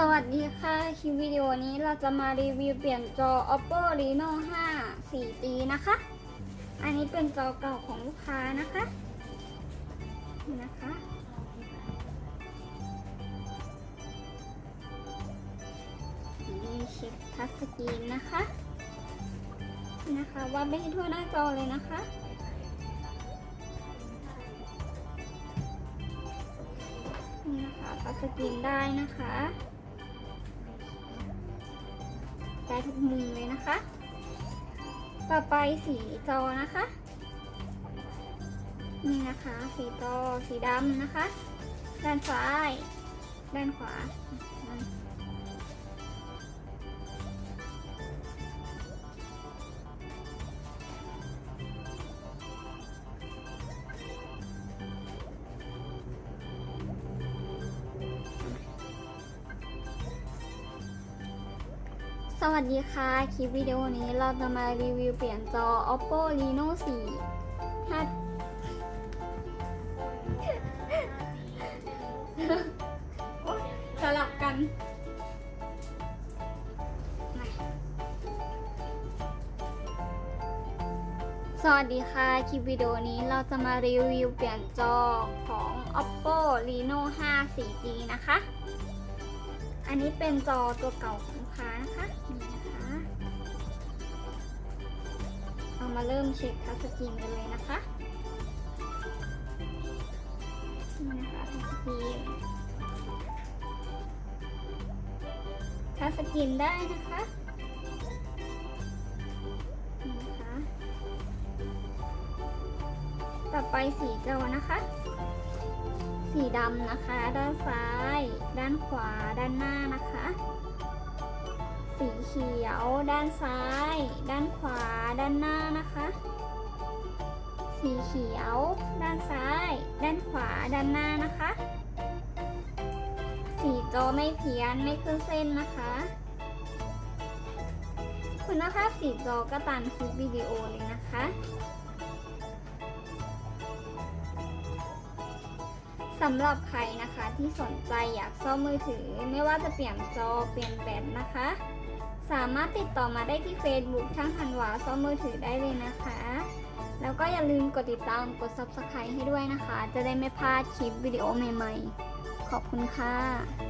สวัสดีค่ะ คลิปวิดีโอนี้เราจะมารีวิวเปลี่ยนจอ oppo reno 5 4G นะคะ อันนี้เป็นจอเก่าของลูกค้านะคะนะคะ นี่เช็คทัชสกรีนนะคะ นะคะวาดไปให้ทั่วหน้าจอเลยนะคะนี่นะคะทัชสกรีนได้นะคะ ได้ทุกมุมเลยนะคะ ต่อไปสีจอนะคะ นี่นะคะ สีจอสีดำนะคะ ด้านซ้าย ด้านขวา วัสดีค่ะ คลิปวิดีโอนี้เราจะมารีวิวเปลี่ยนจอ oppo reno 4 5สลับกัน สวัสดีค่ะ คลิปวิดีโอนี้เราจะมารีวิวเปลี่ยนจอของ oppo reno 5 4G นะคะ อันนี้เป็นจอตัวเก่า ค้านะคะนี่นะคะเอามาเริ่มเช็คทัชสกรีนกันเลยนะคะนี่นะคะทัชสกรีนทัชสกรีนได้นะคะนี่นะคะต่อไปสีเจอนะคะ สีดำนะคะ ด้านซ้าย ด้านขวา ด้านหน้านะคะ สีเขียว ด้านซ้าย ด้านขวา ด้านหน้านะคะ สีเขียว ด้านซ้าย ด้านขวา ด้านหน้านะคะ สีจอไม่เพี้ยนไม่ขึ้นเส้นนะคะคุณภาพสีจอก็ตามคลิปวิดีโอเลยนะคะำหรับใครนะคะที่สนใจอยากซ่อมมือถือ ไม่ว่าจะเปลี่ยนจอเปลี่ยนแบตนะคะ สามารถติดต่อมาได้ที่ Facebook ช่างพันวาซ่อมมือถือได้เลยนะคะ แล้วก็อย่าลืมกดติดตามกด Subscribe ให้ด้วยนะคะ จะได้ไม่พลาดคลิปวิดีโอใหม่ๆ ขอบคุณค่ะ